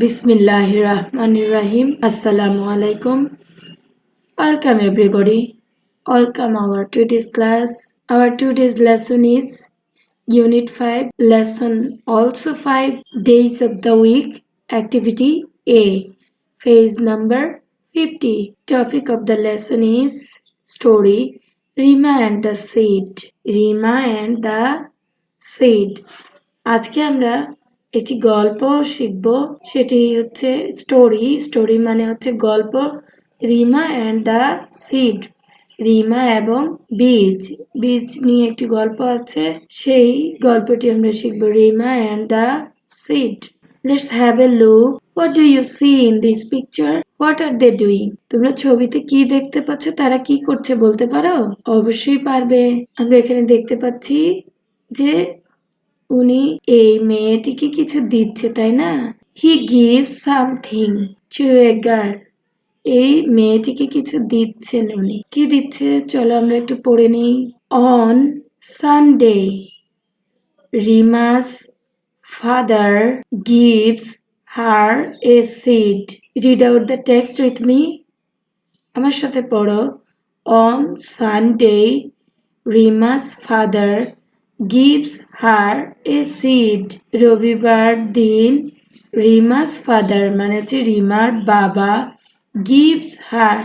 Bismillah Rahmanir Rahim. Assalamu alaikum. Welcome everybody. Welcome our today's class. Our today's lesson is Unit 5, Lesson also 5, Days of the Week, Activity A, Phase number 50. Topic of the lesson is Story Rima and the Seed. Rima and the Seed. আজকে আমরা একটি গল্প শিখব। সেটি হচ্ছে story story মানে হচ্ছে গল্প। Rima and the seed Rima এবং বীজ। বীজ নিয়ে একটি গল্প আছে। সেই গল্পটি আমরা শিখব। Rima and the seed let's have a look what do you see in this picture what are they doing তোমরা ছবিতে কি দেখতে পাচ্ছ? তারা কি করছে বলতে পারো? অবশ্যই পারবে। আমরা এখানে দেখতে পাচ্ছি যে উনি এই মেয়েটিকে কিছু দিচ্ছে, তাই না? He give something to a girl এই মেয়েটিকে কিছু দিচ্ছেন উনি। কি দিচ্ছে? চলো আমরা একটু পড়ে নিই। On Sunday Rima's father gives her a seed read out the text with me আমার সাথে পড়ো। On Sunday Rima's father gives her a seed রবিবার দিন রিমাস ফাদার মানে হচ্ছে রিমার বাবা গিভস হার,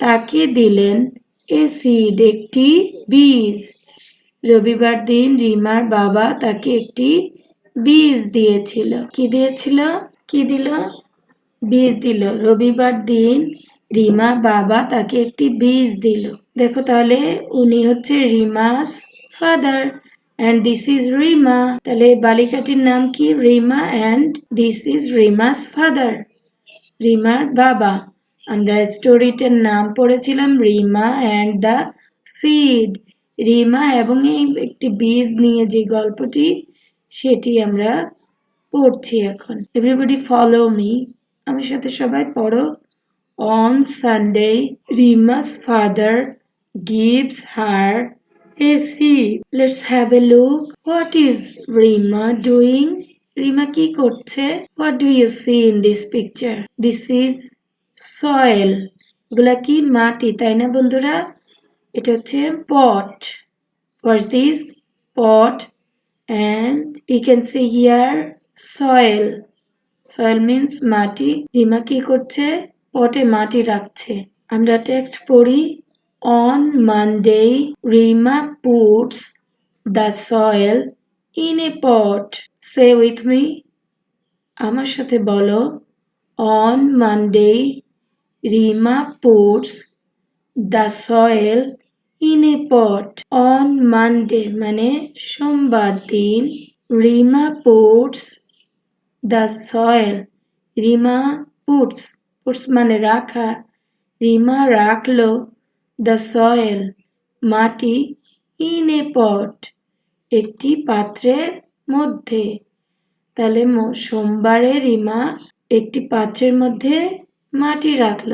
তাকে দিলেন এ সিড একটি বীজ। রবিবার দিন রিমার বাবা তাকে একটি বীজ দিয়েছিল। কি দিয়েছিল? কি দিল? বীজ দিল। রবিবার দিন রিমার বাবা তাকে একটি বীজ দিল। দেখো তাহলে উনি হচ্ছে Rima's father. And this is Rima তাহলে বালিকাটির নাম কি? Rima and this is Rima's father রিমার বাবা। আমরা স্টোরিটার নাম পড়েছিলাম Rima and the seed Rima এবং এই একটি বীজ নিয়ে যে গল্পটি, সেটি আমরা পড়ছি এখন। এভরিবডি ফলো মি আমার সাথে সবাই পড়ো। On Sunday Rima's father gives her seed. Let's have a look. What is Rima doing? Rima কি করছে? What do you see in this picture this is soil এগুলা কি মাটি, তাই না বন্ধুরা? এটা হচ্ছে pot what's this pot and you can see here soil soil means মাটি. রিমা কি করছে? পটে মাটি রাখছে। আমরা টেক্সট পড়ি। On Monday Rima puts the soil in a pot say with me আমার সাথে বলো। On Monday Rima puts the soil in a pot on Monday মানে সোমবার দিন Rima puts the soil Rima puts puts মানে রাখা। রিমা রাখল। দ্য সয়েল, মাটি, ইন এ পট, একটি পাত্রের মধ্যে। তাহলে সোমবারে রিমা একটি পাত্রের মধ্যে মাটি রাখল।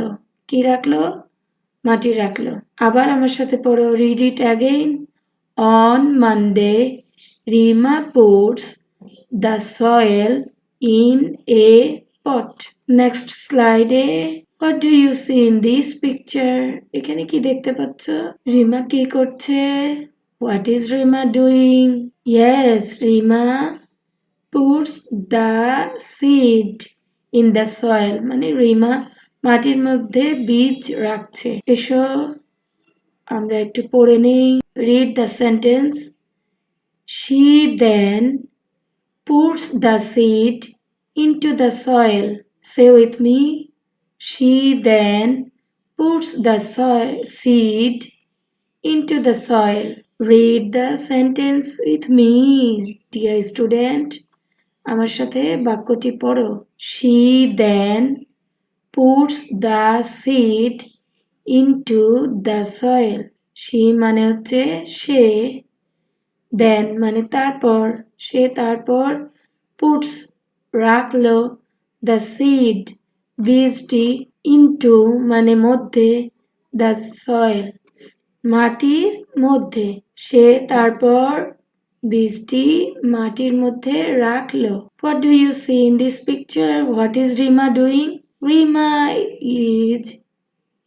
কি রাখল? মাটি রাখল। আবার আমার সাথে পড়ো read it again on Monday Rima puts the soil in a pot next স্লাইডে what do you see in this picture এখানে কি দেখতে পাচ্ছ? রিমা কি করছে? What is Rima doing yes Rima puts the seed in the soil মানে রিমা মাটির মধ্যে বীজ রাখছে। এসো, আমরা একটু পড়ে নেই। Read the sentence she then puts the seed into the soil. Say with me. She then puts the soil, seed into the soil. Read the sentence with me, dear student. আমার সাথে বাক্যটি পড়ো she then puts the seed into the soil she মানে হচ্ছে সে দেন মানে তারপর সে তারপর puts রাখল দ্য সিড বীজটি ইনটু মানে মধ্যে, দ্য সয়েল মাটির মধ্যে। সে তারপর বীজটি মাটির মধ্যে রাখল। What do you see in this picture what is Rima doing Rima is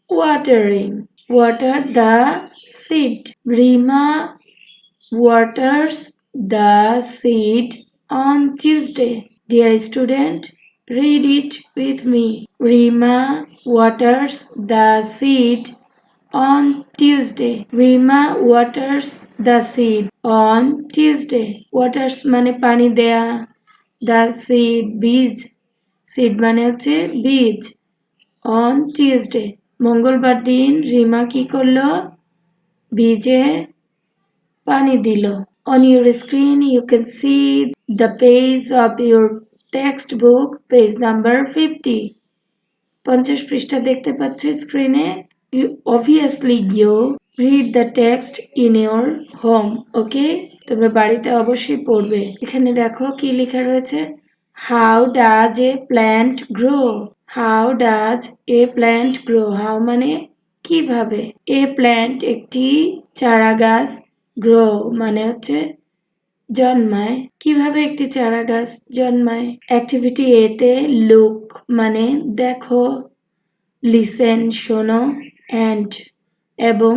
watering. Water the seed. Rima waters the seed on tuesday. Dear student read it with me rima waters the seed on tuesday rima waters the seed on tuesday waters মানে পানি দেয়া the seed বীজ seed মানে হচ্ছে বীজ on Tuesday মঙ্গলবার দিন রিমা কি করল বীজে পানি দিল on your screen you can see the page of your text book page number fifty পঞ্চাশ পৃষ্ঠা দেখতে পাচ্ছ স্ক্রিনে you obviously you read the text in your home okay তোমরা বাড়িতে অবশ্যই পড়বে। এখানে দেখো কি লেখা রয়েছে? How does a plant grow how does a plant grow how মানে কীভাবে? এ প্ল্যান্ট একটি চারা গাছ গ্রো মানে হচ্ছে জন্মায়। কীভাবে একটি চারা গাছ জন্মায় অ্যাক্টিভিটি এতে লুক মানে দেখো লিসেন শোনো অ্যান্ড এবং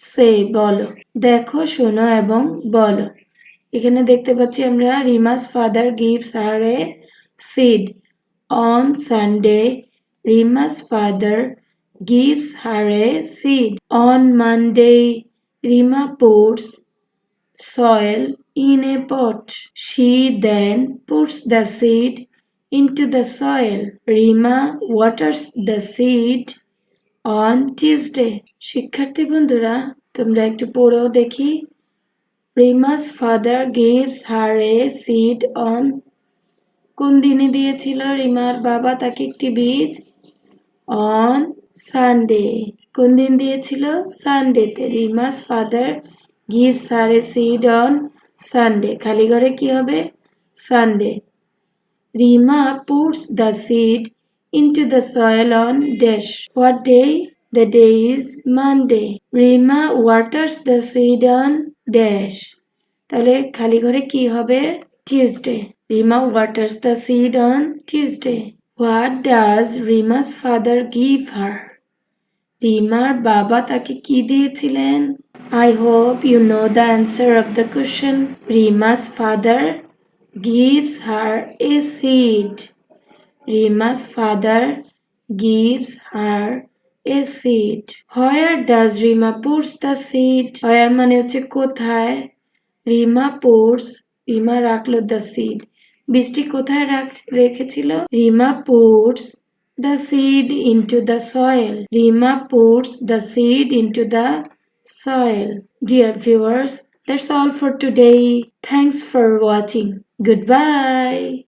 সে বলো। দেখো শোনো এবং বলো। এখানে দেখতে পাচ্ছি আমরা Rima's father gives her a seed on Sunday Rima's father gives her a seed. On Monday, Rima puts soil in a pot. She then puts the seed into the soil. Rima waters the seed on Tuesday. শিক্ষার্থী বন্ধুরা, তোমরা একটু পড়েও দেখি Rima's father gives her a seed on কোন দিনে দিয়েছিল রিমার বাবা তাকে একটি বীজ অন সানডে কোন দিন দিয়েছিল সানডেতে Rima's father gives her a seed on Sunday খালি ঘরে কি হবে Sunday Rima puts the seed into the soil on dash. What day? The day is Monday. Rima waters the seed on dash. তাহলে খালি ঘরে কি হবে Tuesday Rima waters the seed on Tuesday what does Rima's father give her রিমার বাবা তাকে কি দিয়েছিলেন I hope you know the answer of the question Rima's father gives her a seed Rima's father gives her a seed. Where does Rima puts the seed? Where মানে হচ্ছে কোথায় Rima puts Rima রাখল the seed বীজটি কোথায় রাখ রেখেছিল Rima puts the seed into the soil. Rima puts the seed into the soil. Dear viewers, that's all for today. Thanks for watching. Goodbye.